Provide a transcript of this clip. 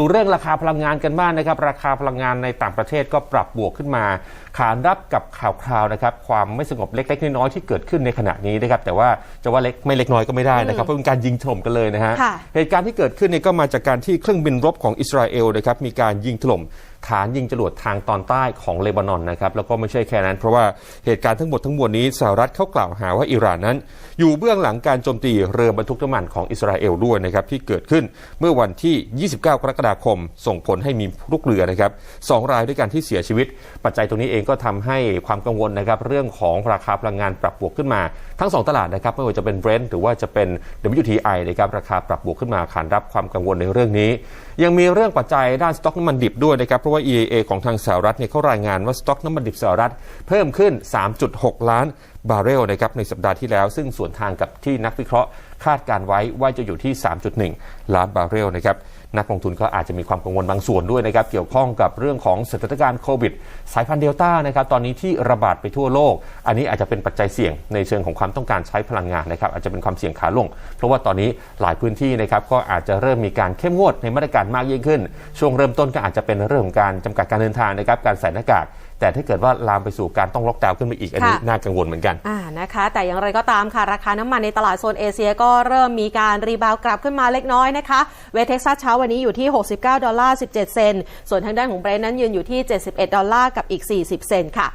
ดูเรื่องราคาพลังงานกันบ้างนะครับ ราคาพลังงานในต่างประเทศก็ปรับบวกขึ้นมา ขานรับกับข่าวคราวนะครับ ความไม่สงบเล็กๆน้อยๆที่เกิดขึ้นในขณะนี้นะครับ แต่ว่าจะว่าเล็กไม่เล็กน้อยก็ไม่ได้นะครับ เพราะเป็นการยิงถล่มกันเลยนะฮะค่ะเหตุการณ์ที่เกิดขึ้นเนี่ยก็มาจากการที่เครื่องบินรบของอิสราเอลนะครับมีการยิงถล่ม ฐานยิงจรวดทางตอนใต้ของเลบานอนนะครับแล้วก็ไม่ใช่แค่นั้น เพราะว่าเหตุการณ์ทั้งหมดทั้งมวลนี้สหรัฐเขากล่าวหาว่าอิหร่านนั้น อยู่เบื้องหลังการโจมตีเรือบรรทุกน้ำมันของอิสราเอลด้วยนะครับที่เกิดขึ้นเมื่อวันที่ 29 กรกฎาคม ส่งผลให้มีลูกเรือนะครับสองรายด้วยกันที่เสียชีวิต ปัจจัยตรงนี้เองก็ทำให้ความกังวลนะครับเรื่องของราคาพลังงานปรับบวกขึ้นมา ทั้งสองตลาดนะครับไม่ว่าจะเป็น Brent หรือว่าจะเป็น WTI นะครับราคาปรับบวกขึ้นมาขานรับความกังวลในเรื่องนี้ ยังมีเรื่องปัจจัยด้านสต็อกน้ำมันดิบด้วยนะครับเพราะว่า EIA ของทางสหรัฐเนี่ยเขารายงานว่าสต็อกน้ำมันดิบสหรัฐเพิ่มขึ้น 3.6 ล้าน บาร์เรลนะครับในสัปดาห์ที่แล้ว ซึ่งส่วนทางกับที่นักวิเคราะห์คาดการไว้ว่าจะอยู่ที่ 3.1 ล้านบาร์เรลนะครับนักลงทุนก็อาจจะมีความกังวลบางส่วนด้วยนะครับเกี่ยวข้องกับเรื่องของสถานการณ์โควิด สายพันธุ์เดลต้านะครับตอนนี้ที่ระบาดไปทั่วโลก อันนี้อาจจะเป็นปัจจัยเสี่ยงในเชิงของความต้องการใช้พลังงานนะครับอาจจะเป็นความเสี่ยงขาลง เพราะว่าตอนนี้หลายพื้นที่นะครับก็อาจจะเริ่มมีการเข้มงวดในมาตรการมากยิ่งขึ้น ช่วงเริ่มต้นก็อาจจะเป็นเรื่องของการจำกัดการเดินทางนะครับการใส่หน้ากากแต่ถ้าเกิดว่าลามไปสู่การต้องล็อกดาวน์ขึ้นไปอีกอันนี้ค่ะน่ากังวลเหมือนกันอ่านะคะ แต่อย่างไรก็ตามค่ะ ราคาน้ำมันในตลาดโซนเอเชียก็เริ่มมีการรีบาวด์กลับขึ้นมาเล็กน้อยนะคะ เวสเท็กซัสเช้าวันนี้อยู่ที่ 69 ดอลลาร์ 17 เซนต์ส่วนทางด้านของเบรนท์นั้นยืนอยู่ที่ 71 ดอลลาร์กับอีก 40 เซนต์ค่ะ